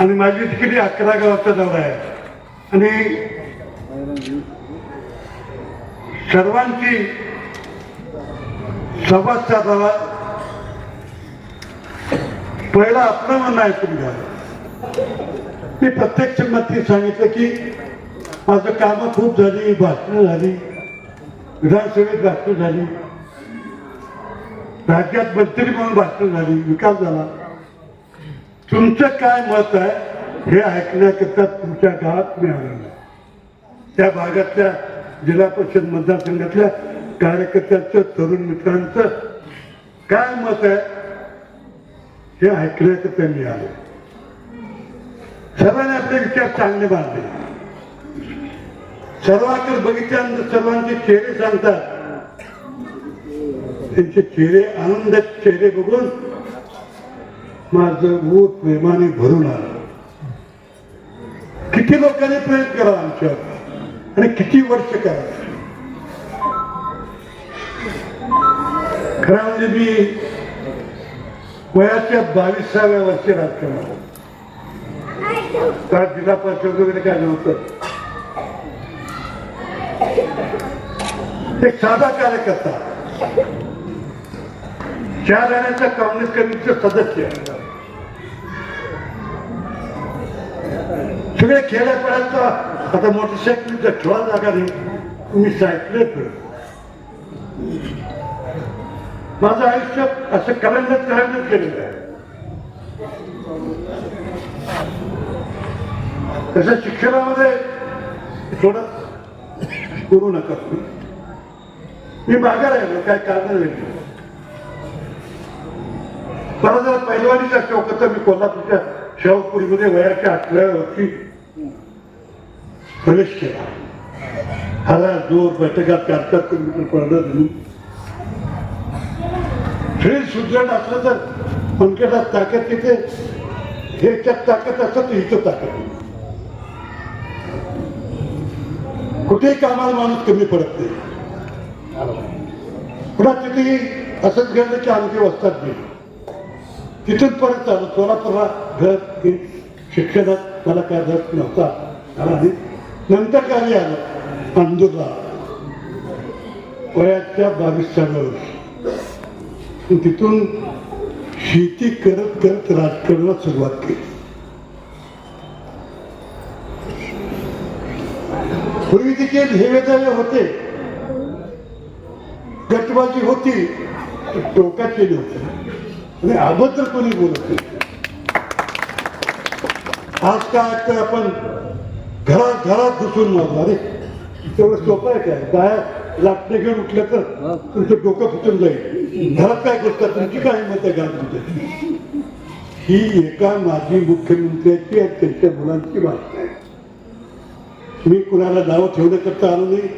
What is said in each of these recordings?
आणि माझी तिकडे अकरा गावाचा दौरा आहे. आणि सर्वांची संवाद साधावा पहिला आपलं म्हणणं आहे तुम्ही मी प्रत्यक्ष मती सांगितलं की माझं कामं खूप झाली भाषणं झाली विधानसभेत भाषणं झाली. राज्यात मंत्री म्हणून भाषण झाली विकास झाला. तुमचं काय मत आहे हे ऐकण्याकरता तुमच्या गावात मी आलेलो आहे. त्या भागातल्या जिल्हा परिषद मतदारसंघातल्या कार्यकर्त्यांचं तरुण मित्रांचं काय मत आहे हे ऐकण्याकरता मी आलो सर्वांनी आपले विचार चांगले मांडले सर्वांकडे बघितल्यानंतर सर्वांचे चेहरे सांगतात. त्यांचे चेहरे आनंदाचे चेहरे बघून माझं ऊत प्रेमाने भरून आलं. किती लोकांनी प्रेम करा आमच्या आणि किती वर्ष करा खरं म्हणजे मी वयाच्या बावीसाव्या वर्षी राजकारण त्यात जिल्हा परिषद वगैरे काय नव्हतं. एक साधा कार्यकर्ता. चार जणांच्या काँग्रेस कमिटीचे सदस्य सगळे खेड्यापर्यंत आता मोटरसायकलीचा ठेवा जागा नाही. मी सायकल माझं आयुष्य असं करंडत करंडत केलेलं आहे. तसं शिक्षणामध्ये थोडं करू नका तुम्ही. मी मागे राहिलो काय कारण नाही. मला जरा पैलवानीच्या शौक मी कोल्हापूरच्या शाहूपुरीमध्ये वयाच्या अठराव्या वर्षी प्रवेश केला हजार जोर बैठकात चार चार किलोमीटर पडलं शरीर सुदृढ असलं तर मनकेटात ताकद तिथे ह्याच्यात ताकद असतं इथं ताकद नाही. कुठेही कामाला माणूस कमी पडत नाही पुन्हा तिथेही असंच घडलं की आमची वस्तात गेली तिथून परत आलो. सोलापूरला घर हे शिक्षणात मला काय रस नव्हता आणि नंतर गावी आलो? अंदूरला वयाच्या बावीसच्या वर्षी. तिथून शेती करत करत राजकारणाला सुरुवात केली. पूर्वी तिचे ध्येयदावे होते. गटबाजी होती. टोकात केली होती आणि अभद्र कोणी बोलत नाही. आज काय तर आपण घरात घरात घुसून मारलो अरे तेवढं सोपं आहे काय? बाहेर लाटणे घेऊन उठलं तर तुमचं डोकं फुटून जाईल. घरात काय करतात तुमची काय मत आहे घरात ही एका माजी मुख्यमंत्र्याची आणि त्यांच्या मुलांची भाषा आहे मी कुणाला नावं ठेवण्याकरता आलो नाही.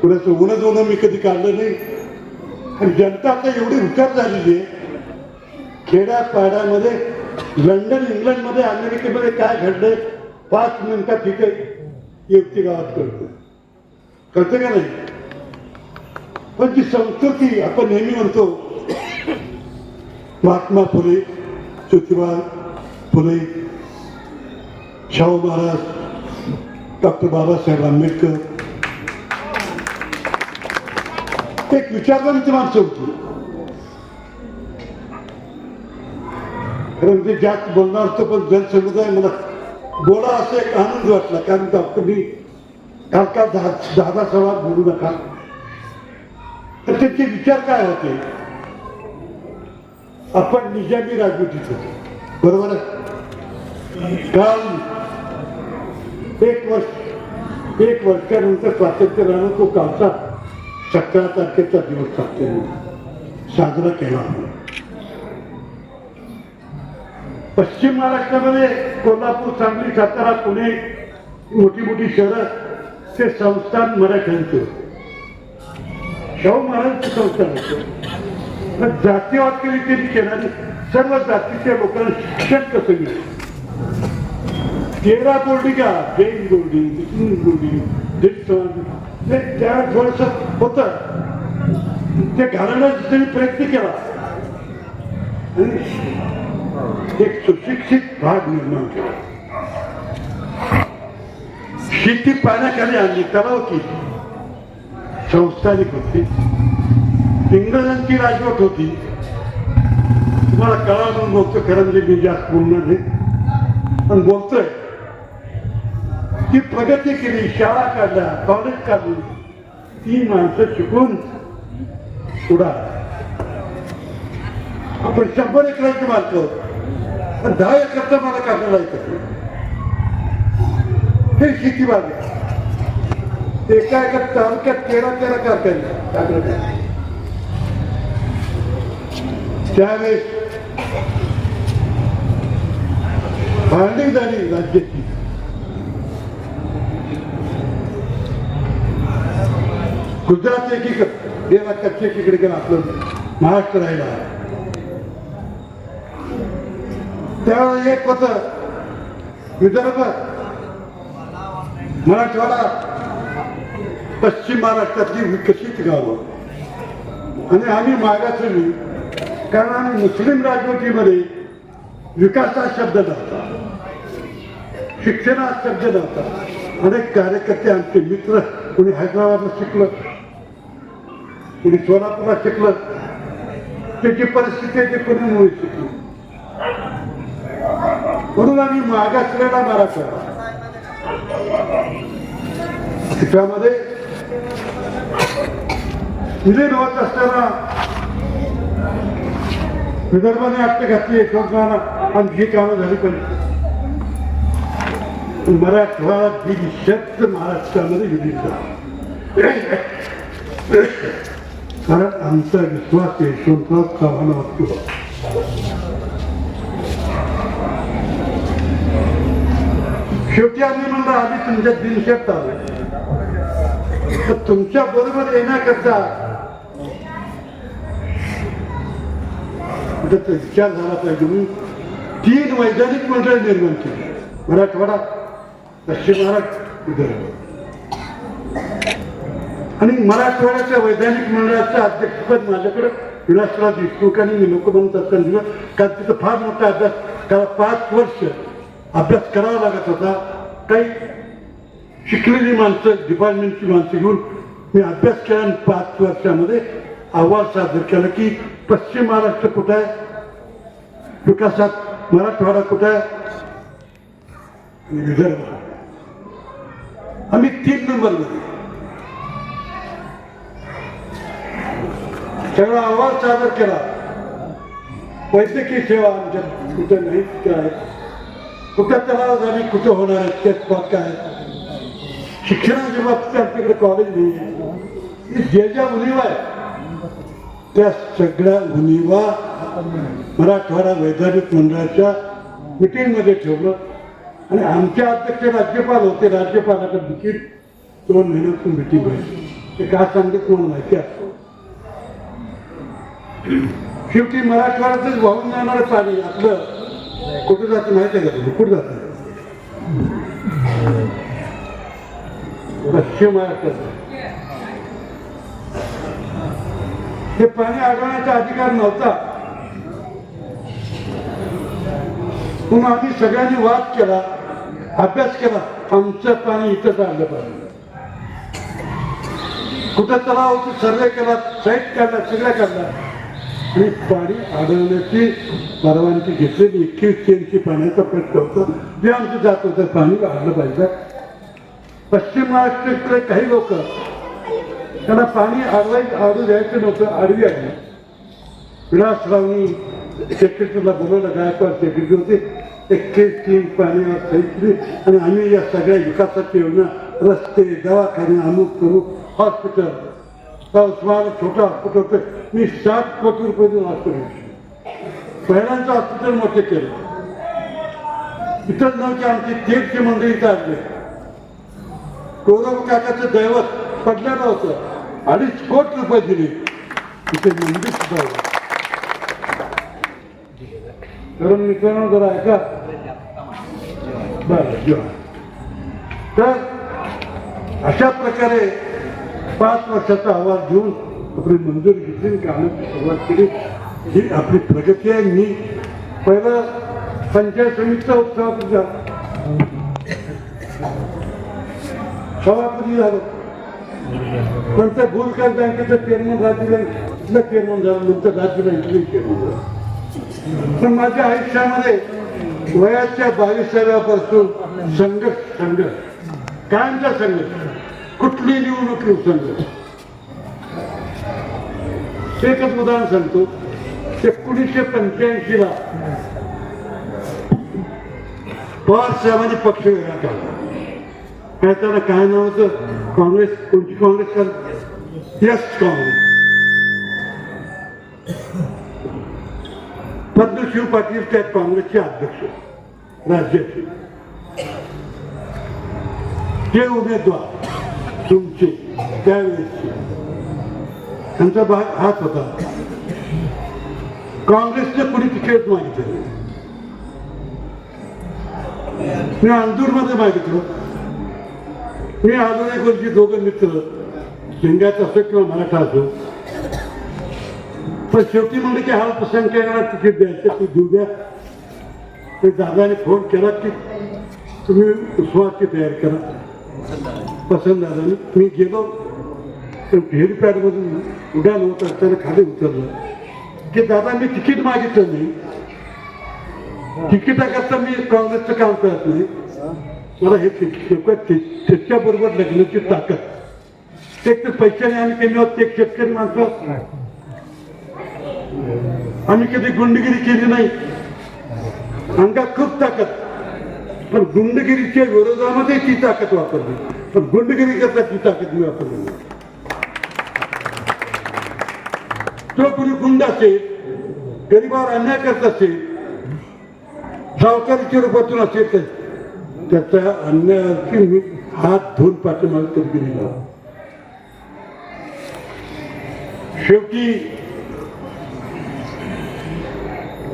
कुणाचं उन्हा दोन मी कधी काढलं नाही. आणि जनता आता एवढी हुशार झालेली आहे. खेड्यापाड्यामध्ये लंडन इंग्लंडमध्ये अमेरिकेमध्ये काय घडलंय पाच मिनिटात तिथे युक्ती गावात कळतं कळतं का नाही? पण जी संस्कृती आपण नेहमी म्हणतो महात्मा फुले ज्योतिबा फुले शाहू महाराज डॉक्टर बाबासाहेब आंबेडकर. एक विचारवंत माणसं होती. कारण ते जास्त बोलणार असतं पण जनसमुदाय मला बोला असं एक आनंद वाटला. कारण डॉक्टरनी काल का दहा दहा सभा बोलू नका. तर त्यांचे विचार काय होते? आपण निजामी राजवटीत होतो. बरोबर आहे? काल एक वर्ष एक वर्षानंतर स्वातंत्र्य राहणं तो कालचा सतरा तारखेचा दिवस साजरा साजरा केला. पश्चिम महाराष्ट्रामध्ये कोल्हापूर सांगली सातारा पुणे मोठी मोठी शहरं ते संस्थान मराठ्यांचं. शाहू महाराजांचं संस्थान होतं. जातीवाद केली त्यांनी केल्याने सर्व जातीच्या लोकांना शिक्षण कसं मिळेल? तेरा बोर्डिंगा Jain boarding Muslim boarding Jain ते त्या थोडस होत. ते घालण्याचा त्यांनी प्रयत्न केला. आणि एक सुशिक्षित भाग निर्माण केला. शेती पाण्याखाली आणली तलाव केली. संस्थानिक होती इंग्रजांची राजवट होती. तुम्हाला कळा म्हणून बोलतो खरं म्हणजे मी जास्त बोलणार नाही. पण बोलतोय. ती प्रगती केली शाळा काढल्या कॉलेज काढली ती माणसं शिकून पुढा आपण शंभर एकराची मालक पण दहा एकरचा मला काढलेला येतं हे शेती बाग आहे एका एका तालुक्यात तेरा तेरा कारखाने त्यावेळेस भांडी झाली राज्याची. गुजरात एकीकडे गेला कच्चे एकीकडे गेला आपलं महाराष्ट्र राहिला. त्यावेळी एक होत. विदर्भ. मराठवाडा. पश्चिम महाराष्ट्रातली विकसित गावं. आणि आम्ही मागासली कारण आम्ही मुस्लिम राजवटीमध्ये विकास हा शब्द नव्हता शिक्षण हा शब्द नव्हता अनेक कार्यकर्ते आमचे मित्र कोणी हैदराबादला शिकलं कोणी सोलापूरला शिकलं. त्याची परिस्थिती आहे ते कोणी शिकलं म्हणून आम्ही मागासलेला मराठा. त्यामध्ये विलीन होत असताना विदर्भाने आत्ता घातली एकमेकांना आणि ही कामं झाली पण. मराठवाडा बिनशब्द महाराष्ट्रामध्ये विलीन झाला. कारण आमचा विश्वास यशवंतराव चव्हाण वाटतो शेवटी आम्ही म्हणलं आधी तुमच्या दिनशब्द तर तुमच्या बरोबर येण्याकरता म्हणजे विचार झाला पाहिजे. म्हणून तीन वैज्ञानिक मंडळ निर्माण केली. मराठवाडा पश्चिम महाराष्ट्र विदर्भ. आणि मराठवाड्याच्या वैज्ञानिक मंडळाचं अध्यक्षपद माझ्याकडे विलासराव देशमुखांनी मी लोकमत असताना दिलं. कारण तिथं फार मोठा अभ्यास कारण पाच वर्ष अभ्यास करावा लागत होता. काही शिकलेली माणसं डिपार्टमेंटची माणसं घेऊन मी अभ्यास केला पाच वर्षामध्ये अहवाल सादर केला की पश्चिम महाराष्ट्र कुठं आहे? विकासात मराठवाडा कुठं आहे? विदर्भ. आम्ही तीन नंबरमध्ये. सगळा अहवाल सादर केला. वैद्यकीय सेवा आमच्या कुठं नाही कुठं आहे कुठं तलाव झाली कुठं होणार आहे तेच बात काय? शिक्षणाच्या बाबतीत आमच्याकडे कॉलेज नाही आहे जे ज्या मुलीवा आहे त्या सगळ्या मुलीवा मराठवाडा वैधानिक मंडळाच्या मिटिंगमध्ये ठेवलं. आणि आमचे अध्यक्ष राज्यपाल होते राज्यपालाकडे देखील दोन महिन्यातून मिटिंग व्हायची ते का सांगते तुम्हाला माहिती असतो शेवटी मराठवाड्यातच वाहून जाणारं पाणी आपलं कुठं जाते माहिती आहे का तुम्ही? कुठं जाते? पश्चिम महाराष्ट्रात. हे पाणी अडवण्याचा अधिकार नव्हता. म्हणून आम्ही सगळ्यांनी वाद केला अभ्यास केला. आमचं पाणी इथंच आणलं पाहिजे. कुठं तलाव सर्वे केला साईट काढला सगळ्या काढला. आणि पाणी आढळण्याची परवानगी घेतलेली एकवीस इंची पाण्याचा प्रश्न होता. जे आमचं जात होतं पाणी अडलं पाहिजे. पश्चिम महाराष्ट्रातले काही लोक त्यांना पाणी आडवायचं आडू द्यायचं नव्हतं आडवी आली. विलासरावनी सेक्रेटरीला बोलवलं गायकवाड सेक्रेटरी होते. एकवीस तीन पाण्यावर सही आणि आम्ही या सगळ्या विकासाची योजना रस्ते दवाखाने अमुक करू हॉस्पिटल उस्मान छोटं कुठं होतं मी सात कोटी रुपये देऊन हॉस्पिटल पहिल्यांदा हॉस्पिटल मोठे केलं इतर नव्हते आमची तेरची मंडळी काढली गौरव काकाचं दैवत पडलेलं नव्हतं अडीच कोटी रुपये दिले तिथे मंदिर सुद्धा उभं. मित्रांनो जरा ऐका बरं तर अशा प्रकारे पाच वर्षाचा अहवाल घेऊन आपली मंजुरी घेतली कामाची सुरुवात केली. ही आपली प्रगती आहे. मी पहिला पंचायत समितीचा उत्सवापूर्वी झाला. सभापती झालं. नंतर भूलकर बँकेचं चेअरमन राज्य बँकेचं चेअरमन झालं. नंतर राज्य बँकेचं चेअरमन झालं. पण माझ्या आयुष्यामध्ये वयाच्या बावीसाव्यापासून संघर्ष संघर्ष. कायमचा संघर्ष. कुठली निवडणूक येऊ एकच उदाहरण सांगतो. एकोणीसशे पंच्याऐंशी ला पवार साहेबांनी पक्ष वेगळा काढला काय त्याला काय नाव होतं? काँग्रेस कोणती काँग्रेस काढ यस काँग्रेस. पद्मशिव पाटील त्या काँग्रेसचे अध्यक्ष राज्याचे. ते उमेदवार. तुमचे त्यावेळेसचे त्यांचा भाग हाच होता. काँग्रेसने कुणी तिकीट मागितलं मी अंदूरमध्ये मागितलं मी अजून एक वर्षी दोघं मित्र. शिंगात असो किंवा मराठा असो. पण शेवटी म्हणलं की हा संख्येला तिकीट द्यायचं ती देऊ द्या. ते दादाने फोन केला की तुम्ही उस्वाची तयारी करा. पसंत झालं. मी गेलो हेलिपॅडमधून उड्यान होत असताना खाली उतरलं. की दादा मी तिकीट मागितलं नाही. तिकिटाकरता मी काँग्रेसचं काम करत नाही. मला हे त्याच्याबरोबर लग्नाची ताकद. एक तर पैशाने आम्ही केली होती. एक शेतकरी माणसं. आम्ही कधी गुंडगिरी केली नाही. अंगात खूप ताकद. पण गुंडगिरीच्या विरोधामध्ये ती ताकद वापरली. पण गुंडगिरी करण्याची ताकद मी वापरली तो जो गुंड असेल गरीबावर अन्याय करत असेल सावकारीच्या रूपातून असेल तर त्याचा अन्यायाची मी हात धुवून पाठीमागे कधी गेलेला शेवटी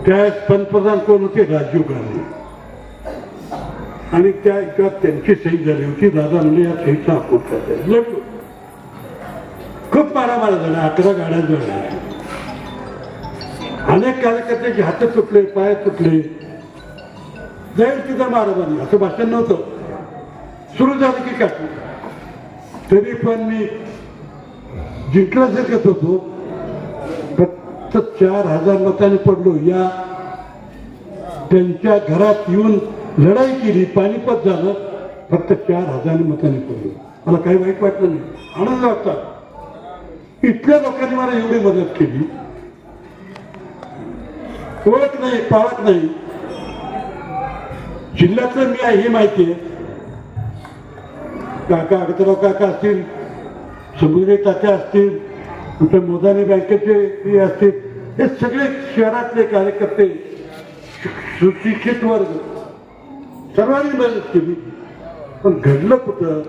त्यावेळेस पंतप्रधान कोण होते? राजीव गांधी. आणि त्या एका त्यांची सही झाली होती. दादा म्हणजे या सहीचा अपोट करता लढलो खूप मारामारा झाला. अकरा गाड्या जळल्या अनेक कार्यकर्त्याचे हात तुटले पाय तुटले. जाईल तिथं मारामारी. असं भाषण नव्हतं. सुरू झालं की काय? तरी पण मी जिंकल्यासारखंच होतो. फक्त चार हजार मताने पडलो. या त्यांच्या घरात येऊन लढाई केली पानिपत झालं फक्त चार हजार मतांनी पडली. मला काही वाईट वाटलं नाही. आनंद वाटतात इथल्या लोकांनी मला एवढी मदत केली. ओळख नाही पाळत नाही. जिल्ह्यातलं मी आहे हे माहिती आहे. काका अगतराव काका असतील समुद्री तात्या असतील कुठे मोदाने बँकेचे असतील हे सगळे शहरातले कार्यकर्ते सुशिक्षित वर्ग. सर्वांनी मदत केली. पण घडलं कुठं?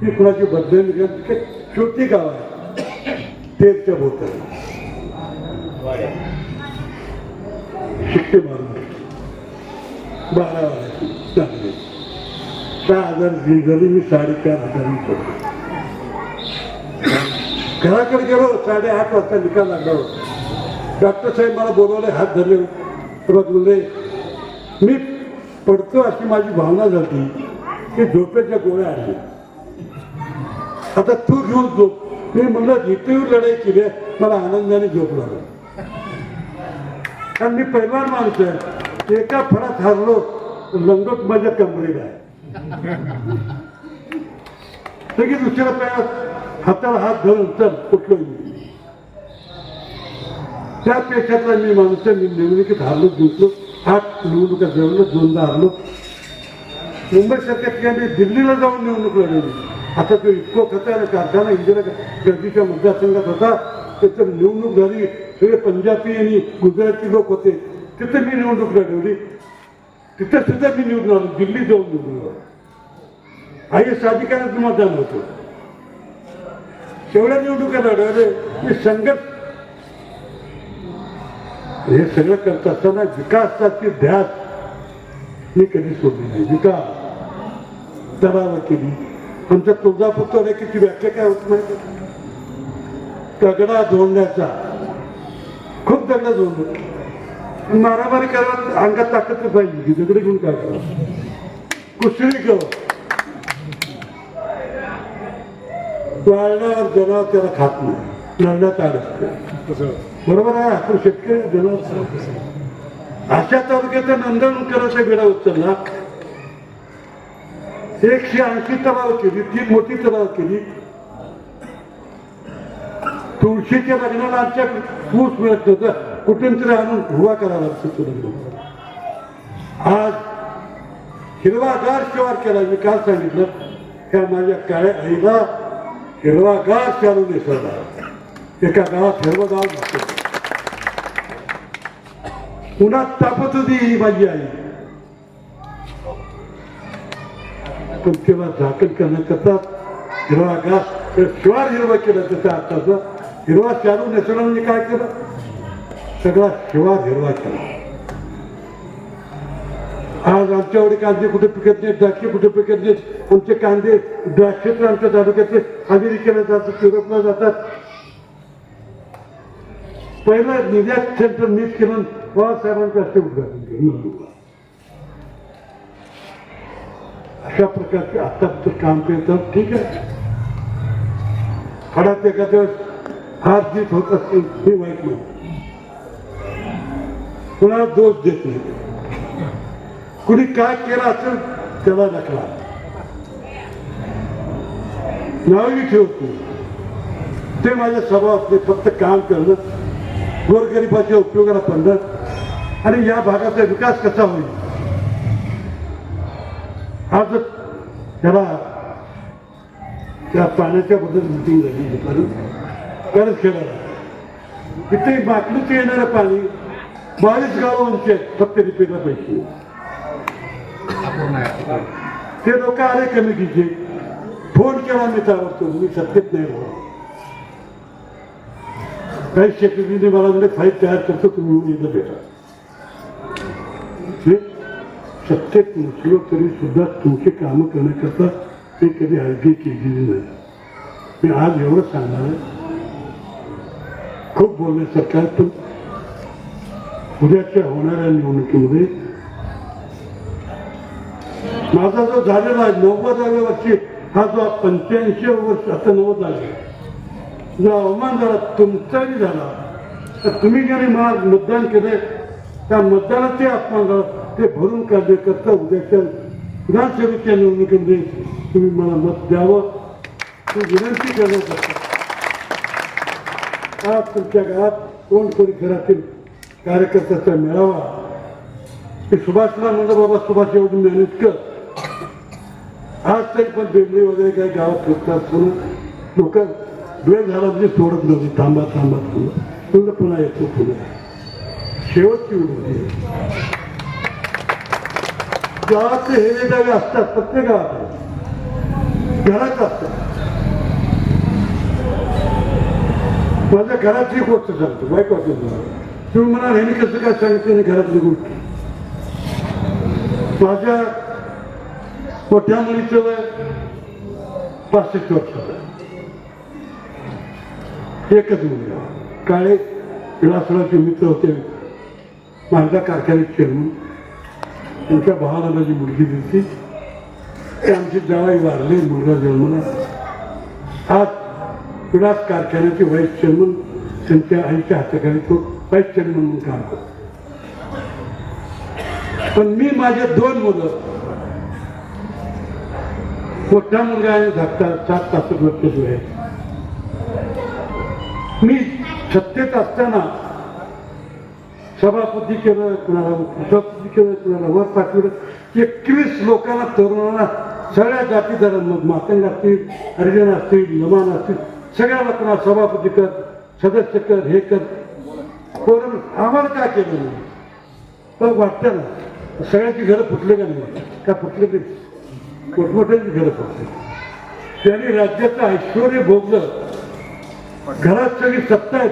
की कुणाची बदनामी करत छोटी गाव आहे. तेरच्या भोवताली शिट्टे मारून. बारा चांगले. सहा हजार झाली मी साडेचार हजार घराकडे गेलो साडेआठ वाजता निकाल लागला होता. डॉक्टर साहेब मला बोलवले हात धरले. परत मी पडतो अशी माझी भावना झाली की झोपेच्या गोळ्या आल्या आता तू घेऊन झोप. मी म्हणलं जितेवर लढाई केली मला आनंदाने झोप लागला. कारण मी पहिलवान माणूस आहे. एका फळात हारलो तर लंगोट माझ्या कमरेला आहे. सगळी दुसऱ्या पायात हाताला हात धरून चल कुठलो त्या पेशातला मी माणूस मी निवडणुकीत हरलो जिंकलो. आठ निवडणुका जवळ दोनदा हरलो. मुंबई सरकारच्या मी दिल्लीला जाऊन निवडणूक लढवली. आता तो इतकं खता कारखाना इंदिरा गर्दीच्या मतदारसंघात होता. त्याचं निवडणूक झाली. सगळे पंजाबी आणि गुजराती लोक होते. तिथं मी निवडणूक लढवली. तिथं सुद्धा मी निवडून आलो. दिल्ली जाऊन निवडून आय एस अधिकाऱ्याचं मतदान होतं. शेवड्या निवडणुका लढवले मी संघर्ष हे सगळं करत असताना विकासाची ध्यास मी कधी सोडली नाही विकास दरावर केली आमच्या तुळजापूर रेखेची व्याख्या काय होत नाही दगडा जोडण्याचा खूप दगडा जोडलं मारामारी करायला अंगात ताकद पाहिजे की दगड घेऊन काय करा कुसळी गव वाळल्यावर जनावर त्याला खात नाही लढण्यात आलं बरोबर आहे आपण शेतकरी जनावर अशा तालुक्याचा नंदनकराचा वेळा उचलला. एकशे ऐंशी तलाव केली ती मोठी तलाव केली. तुळशीच्या लग्नाला आमच्या ऊस मिळत नव्हतं. कुठून तरी आणून हुवा करावा लागतो तुला आज हिरवागार शिवार केला मी काल सांगितलं. त्या माझ्या काळ्या आईला हिरवागार चालू दिसला एका गावात हिरवगाव दिसतो. उन्हात तापत होती ही माझी आई पण तेव्हा झाकण करण्याकरता हिरवा घास शिवार हिरवा केला त्याचा आताचा हिरवा चालू नेसवला म्हणजे काय केलं सगळा शिवार हिरवा केला आज आमच्याकडे कांदे कुठे पिकत नाहीत द्राक्षे कुठे पिकत नाहीत आमचे कांदे द्राक्षे तर आमच्या तालुक्याचे अमेरिकेला जातात युरोपला जातात पहिलं निर्यात सेंटर मीच केलं बाबासाहेबांचं हस्ते उद्घाटन केलं अशा प्रकारचे आत्ता काम करतात. ठीक आहे? फडात एखाद्या हात हार जीत होत असतील हे वाईट नाही. कुणाला दोष देत नाही. कुणी काय केलं असेल त्याला दाखला नावही ठेवतो ते माझ्या स्वभावातले फक्त काम करणं गोरगरिबाच्या उपयोगाला पडणं आणि या भागाचा विकास कसा होईल? आज त्याला त्या पाण्याच्या बद्दल मिटिंग झाली कारण खेळायला इथे माकलूच येणारं पाणी बावीस गावांचे फक्त रिपेला पैसे. ते लोक आले कमिटीचे फोन केला मी ताबडतोब मी सत्तेत नाही राहू काही शेतकरी मला म्हणजे फाईट तयार करतो तुम्ही येणं भेटा. हे सत्तेत नसलो तरी सुद्धा तुमची कामं करण्याकरता ते कधी हळदी केलेली नाही. मी आज एवढं सांगणार आहे. खूप बोलण्यासारखं आहे पण उद्याच्या होणाऱ्या निवडणुकीमध्ये माझा जो झालेला आहे नव्वदाव्या वर्षी हा जो पंच्याऐंशी वर्ष आता नव्वद झाले जो अवमान झाला तुमचाही झाला. तर तुम्ही जरी मला मतदान केले त्या मतदानाचे अपमान झाला. ते भरून काढण्याकरता उद्याच्या विधानसभेच्या निवडणुकीमध्ये तुम्ही मला मत द्यावं. विनंती करण्यात येते. आज तुमच्या गावात कोण कोणी घरातील कार्यकर्त्याचा मेळावा ते सुभाषला म्हणलं बाबा सुभाष एवढी मेहनत कर. आज तरी पण बेंबळी वगैरे काही गावात फिरतात म्हणून लोक वेळ झाला म्हणजे सोडत नव्हती. थांबा थांबा थांबा. म्हणलं पुन्हा येतो पुन्हा. शेवटची विनंती गावात हे गावे असतात प्रत्येक गावात घरात असतात. माझ्या घरातली गोष्ट सांगतो वाईट वाटत मला तुम्ही म्हणा ह्याने कसं काय सांगितलं घरातली गोष्ट माझ्या मोठ्या मुलीचं वय पासष्ट वर्ष एकच मुलगा. काळे विलासरावचे मित्र होते. माझ्या कारखान्यात चेअरमन त्यांच्या भावाला माझी मुलगी दिली ते आमची जावाई वारले मुलगा जन्मला. आज विलास कारखान्याचे व्हाईस चेअरमन त्यांच्या आईच्या हाताखाली तो व्हाईस चेअरमन म्हणून काम करतो. पण मी माझ्या दोन मुलं मोठा मुलगा आणि धाकटा सात तास वर्ष आहे. मी सत्तेत असताना सभापती केलं कुणाला उपसभापती केलं कुणाला वर पाठवलं. एकवीस लोकांना तरुणांना सगळ्या जाती मग मातंग असतील हरिजन असतील लमान असतील सगळ्या लोकांना सभापती कर सदस्य कर हे कर. करून आम्हाला काय केलं नाही? पण वाटतं ना सगळ्यांची घरं फुटले का नाही? का फुटले ते मोठमोठ्यांची घरं फुटले. त्यांनी राज्याचं ऐश्वर भोगलं. घरात सगळी सत्ता आहेत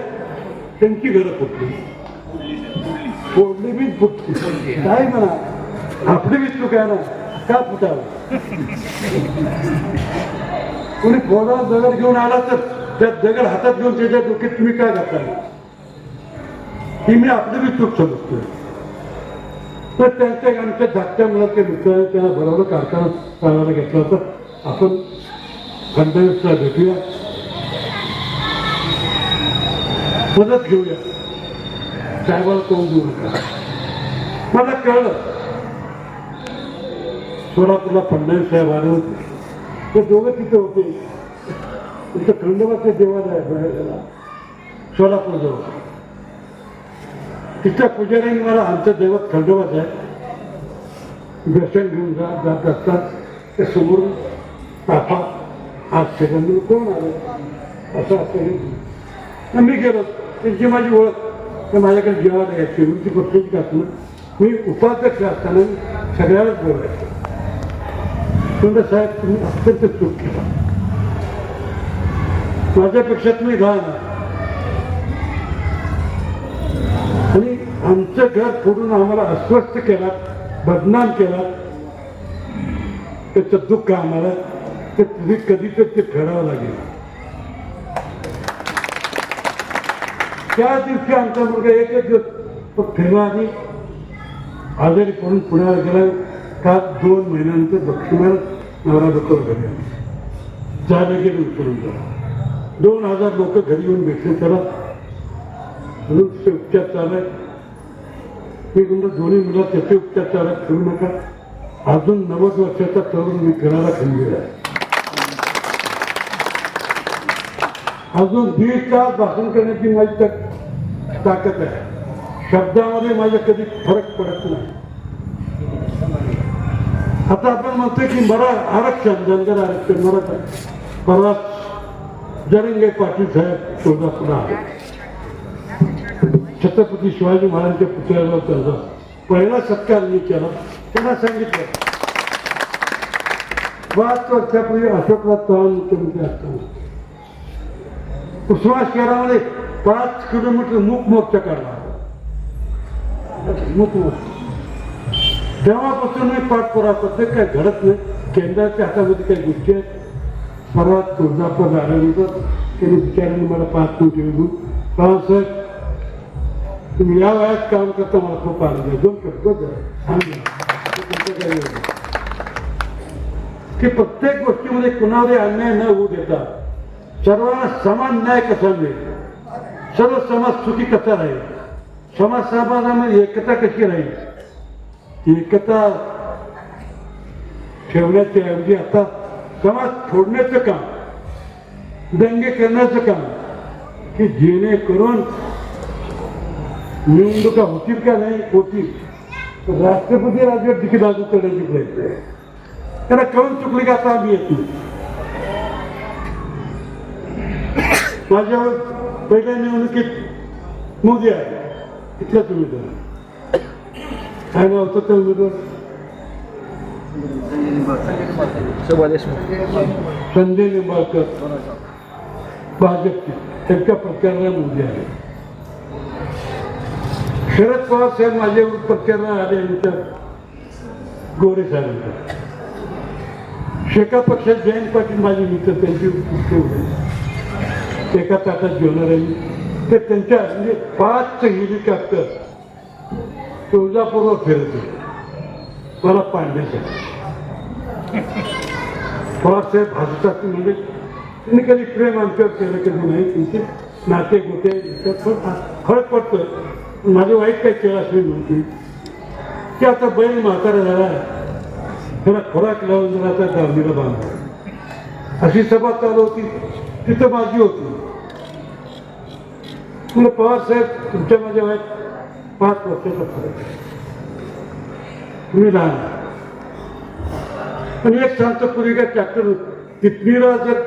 त्यांची घरं फुटली. फोडली बी फुटते काय म्हणा. आपली बी चूक आहे ना. का फुटावं कोणी फोडाला दगड घेऊन आला तर त्या दगड हातात घेऊन त्याच्या डोक्यात तुम्ही काय घातला ही मी आपली बी चूक समजतोय. तर त्यांच्या आमच्या धाकट्या मुलाचे मित्र त्याला बरोबर कारखाना करायला घेतलं होतं. आपण खंडवीसला भेटूया. मदत घेऊया. साहेबाला तोंड देऊ नका मला कळलं. सोलापूरला फडणवीस साहेब आले होते. ते दोघं तिथे होते. तिथं खंडोबाचे देवालय आहे सोलापूर जवळ तिथल्या पुजाऱ्यांनी मला आमचं दैवत खंडोबाच आहे. दर्शन घेऊन जा जात असतात. ते समोर ताफा आज सेकंद कोण आलं? असं असं मी गेलो. त्यांची माझी ओळख. ते माझ्याकडे जेव्हा यायची ती पक्षाची असणं मी उपाध्यक्ष असताना सगळ्यालाच बोलायचो तुमचा साहेब तुम्ही अत्यंत चूक केला. माझ्यापेक्षा तुम्ही लहान आणि आमचं घर फोडून आम्हाला अस्वस्थ केला बदनाम केला त्याचं दुःख आम्हाला ते तुम्ही कधीतरी ते फेडावं लागेल. त्या दिवशी आमचा मुलगा एकच दिवस फिरला आणि आजारी पडून पुण्याला गेला का दोन महिन्यानंतर दक्षिणाला नवरा डोकर घरी आला. जागे गेले उचलून गेला दोन हजार लोक घरी येऊन भेटले त्याला. म्हणून उपचार चालू आहे. मी म्हणतो दोन्ही मुलं त्याचे उपचार चालत ठेवू करू नका. अजून नव्वद वर्षाचा तरुण मी फिरायला खंबीर आहे. अजून दीड तास भाषण करण्याची माझी ताकद आहे. शब्दामध्ये माझ्या कधी फरक पडत नाही. आता आपण म्हणतोय की मरा आरक्षण धनगर आरक्षण मराठा. परवा जरंगे पाटील साहेब तुळजापूरला छत्रपती शिवाजी महाराजांच्या पुतळ्याला त्यांचा पहिला सत्कार मी केला. त्यांना सांगितलं. पाच वर्षापूर्वी अशोकराव चव्हाण मुख्यमंत्री असताना. उस्मा शहरामध्ये पाच किलोमीटर मूक मोर्चा काढला. मूक मोर्चा. तेव्हापासून मी पाठपुरा करते काय घडत नाही. केंद्राच्या हातामध्ये काही गोष्टी आहेत. परवा तुळजापूर झाल्यानंतर त्यांनी विचारलं मला पाच मिनिट येऊन बाळासाहेब तुम्ही या वयात काम करता मला खूप आनंद आहे. दोन शब्द की प्रत्येक गोष्टीमध्ये कुणावर अन्याय न होऊ देता सर्वांना समान न्याय कसा मिळेल सर्व समाज सुखी कसा राहील? समाज समाजामध्ये एकता कशी राहील? एकता ठेवण्याच्या ऐवजी आता समाज फोडण्याचं काम दंगे करण्याचं काम की जेणेकरून निवडणुका होतील का नाही होतील. तर राष्ट्रपती राज्यात तिकीट लागू करण्याची प्रयत्न आहे. त्यांना कळून चुकली का आता आम्ही येतो. माझ्यावर पहिल्या निवडणुकीत मोदी आहे. तिथलाच उमेदवार. काय नाव होतं त्या उमेदवार? संजय निंबाळकर. भाजपचे. त्यांच्या प्रचाराला मोदी आहे. शरद पवार साहेब माझ्या प्रचाराला आल्यानंतर गोरे साहेबांचा शेका पक्षात जयंत पाटील माझे मित्र त्यांची एका ताटात जेवणार आहे ते त्यांच्या म्हणजे पाच हेलिकॉप्टर तुळजापूरवर फिरत होते मला पाडण्यासाठी पवारसाहेब हसतात म्हणजे त्यांनी कधी प्रेम आमच्यावर केलं कधी नाही तुमचे नाते गोते पण फरक पडतं माझं वाईट काही केलं असेल म्हणते की आता बैल म्हातारा झाला त्याला खोराक लावून जरा आता दावणीला बांधला. अशी सभा चालू होती. तिथं माझी होती. म्हणजे पवार साहेब तुमच्या माझ्या वयात पाच वर्षाचा फरक तुम्ही लहान पण एक सांगतो पूर्वी काय ट्रॅक्टर तिथनीला जर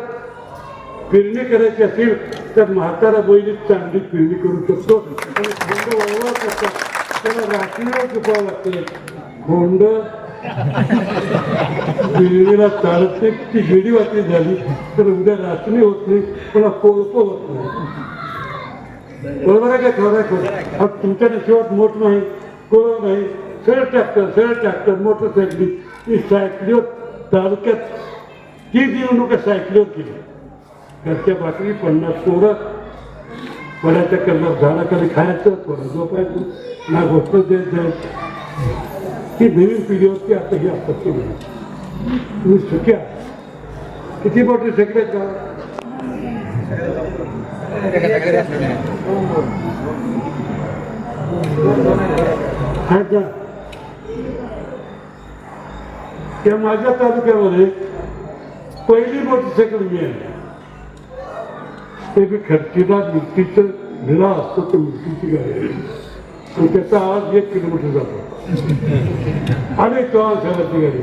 पेरणी करायची असेल तर म्हातारा बैलीच चांगली पेरणी करू शकतो. आणि खोंड वळवा करतात. त्याला रात्रीवर झुकावं लागते. भोंड पेरणीला चालत नाही ती गेडी वाटली झाली तर उद्या रात्री होत नाही पुन्हा कोळप होत नाही. बरोबर आहे का? खरं आहे खरं तुमच्या नशिबात मोठ नाही कोळ नाही. सरळ ट्रॅक्टर सरळ ट्रॅक्टर मोटरसायकली ती सायकलीवर तालुक्यात ती निवडणुका सायकलीवर केली घरच्या भाकरी पन्नास पोरं वड्याच्या कलर झाडाखाली खायचं कोणा झोपायचं ना गोष्ट द्यायचं ती नवीन पिढीवरती आता ही आपत्ती तुम्ही सुक्या किती मोठे सगळे का आहेत त्या माझ्या तालुक्यामध्ये पहिली मोटरसायकल मिळाली ते बी खर्चीदार मिरचीचं विला असतो तो मिरचीची गाडी आहे. त्याचा आज एक किलोमीटर जातो. आणि तो साहेबाची गाडी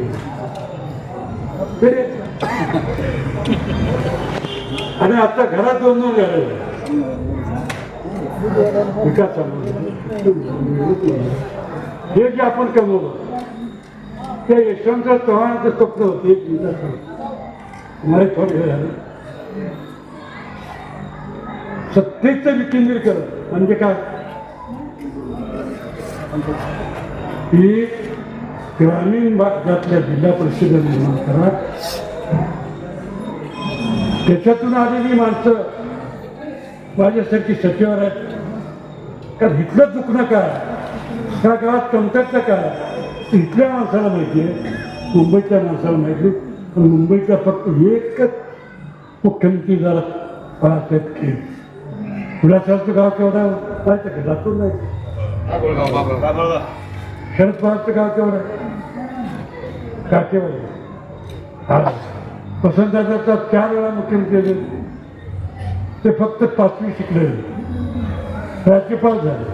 आणि आता घरात दोन दोन गाड्या विकास चालू हे जे आपण कमवलं ते यशवंतराव चव्हाणांचं स्वप्न होते एक दिवसाचं मला थोडं हे झालं सत्तेचं विकेंद्रीकरण म्हणजे काय? ग्रामीण भागातल्या जिल्हा परिषद निर्माण करा. त्याच्यातून आलेली माणसं माझ्यासारखी सचिवर आहेत. कारण इथलं दुखणं काय? त्या गावात कमतरता काय? इथल्या माणसाला माहिती आहे मुंबईच्या माणसाला माहिती आहे. पण मुंबईचा फक्त एकच मुख्यमंत्री झाला बाळासाहेब खेळ पुण्यासारखं गाव केवढा आहे? माहिती का लातूर नाही शरद पवारचं गाव केवढं काठेवाडी. हा हा वसंतदादाचा चार वेळा मुख्यमंत्री झाले ते फक्त पाचवी शिकले. राज्यपाल झाले.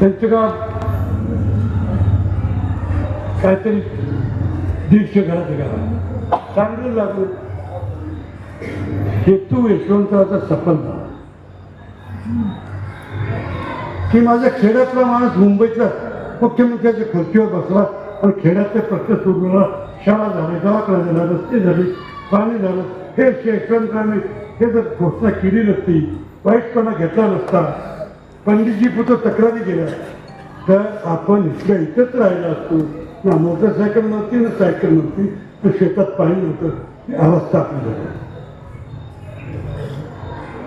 त्यांचं गाव काहीतरी दीडशे घराचं गाव चांगलं लागलं. हेतू यशवंतराचा सफल झाला की माझ्या खेड्यातला माणूस मुंबईतला मुख्यमंत्र्याच्या खुर्चीवर बसला आणि खेड्यातले प्रश्न सोडवला शाळा झाले दवाखाना झाला रस्ते झाले पाणी झालं हे यशवंतरावने हे जर घोषणा केली नसती वाईटपणा घेतला नसता पंडितजी पुढं तक्रारी केल्या तर आपण इथल्या इथंच राहिला असतो. ना मोटरसायकल नव्हती ना सायकल नव्हती तर शेतात पाणी नव्हतं ही अवस्था आपली झाली.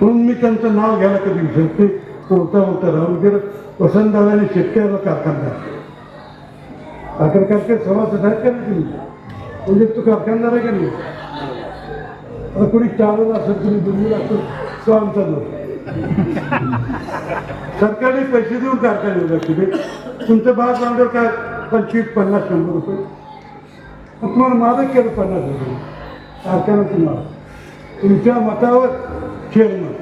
म्हणून मी त्यांचं नाव घ्यायला कधी विसरते मोठा मोठा राहून गेलं. वसंतदादाने शेतकऱ्याला कारखानदार केलं. साखर कारखान्यात सभासद आहेत का तुम्ही? म्हणजे तू कारखानदार आहे का नाही? आता कोणी चालवलं असेल तुम्ही दुर्मिळ असेल तो आमचा दोष सरकारने पैसे देऊन कारखाने उभे केले. तुमचं भाग लावलं काय पंचवीस पन्नास शंभर रुपये? मग तुम्हाला माझं केलं पन्नास रुपये. कारखाना तुम्हाला. तुमच्या मतावर चेअरमन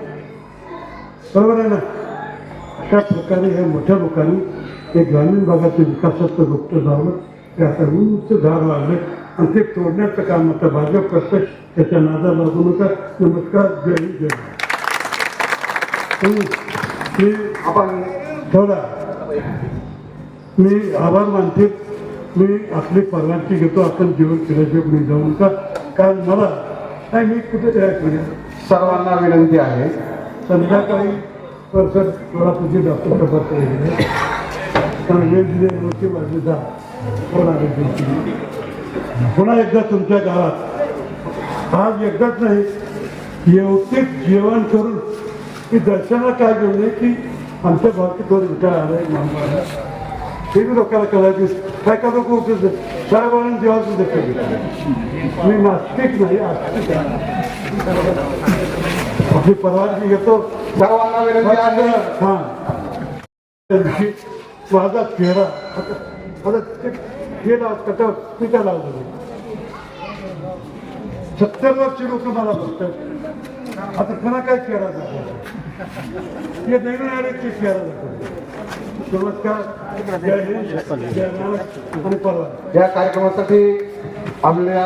बरोबर आहे ना? अशा प्रकारे ह्या मोठ्या लोकांनी हे ग्रामीण भागाच्या विकासाचं रोपटं लावलं ते आता उंच झाड वाढलं आणि ते तोडण्याचं काम आता भाजप करतंय. त्याच्या नादा लागू नका. नमस्कार. जय जय आपण थोडा मी आभार मानते. मी आपली परवानगी घेतो. आपण जेवण केल्याशिवाय पुढे जाऊ नका. कारण मला नाही मी कुठे तयार सर्वांना विनंती आहे. संध्याकाळी परसर सोलापूरची डॉक्टर तपास कारण वेळ दिले नव्हते माझे जा त्यांची. पुन्हा एकदा तुमच्या गावात. आज एकदाच नाही येवतीच जेवण करून की दर्शनाला काय घेऊन नये की आमच्या भावकी थोडं विचार आलाय हे बी लोकांना करायचे काय का लोक उठत साहेबांनी देवाचं दर्शन घेतलं मी नास्तिक नाही आस्तिक आपली परवानगी घेतो. सर्वांना हा. माझा चेहरा आता ते हे लाव त्याचा टीका लावलं सत्तर वर्ष लोक मला बघतात. आता खरा काय चेहरा दाखवायचा हे नवीन आले ते चेहरा दाखवतो नमस्कार जय हिंद. जय महाराष्ट्र. आणि परवा. या कार्यक्रमासाठी आपल्या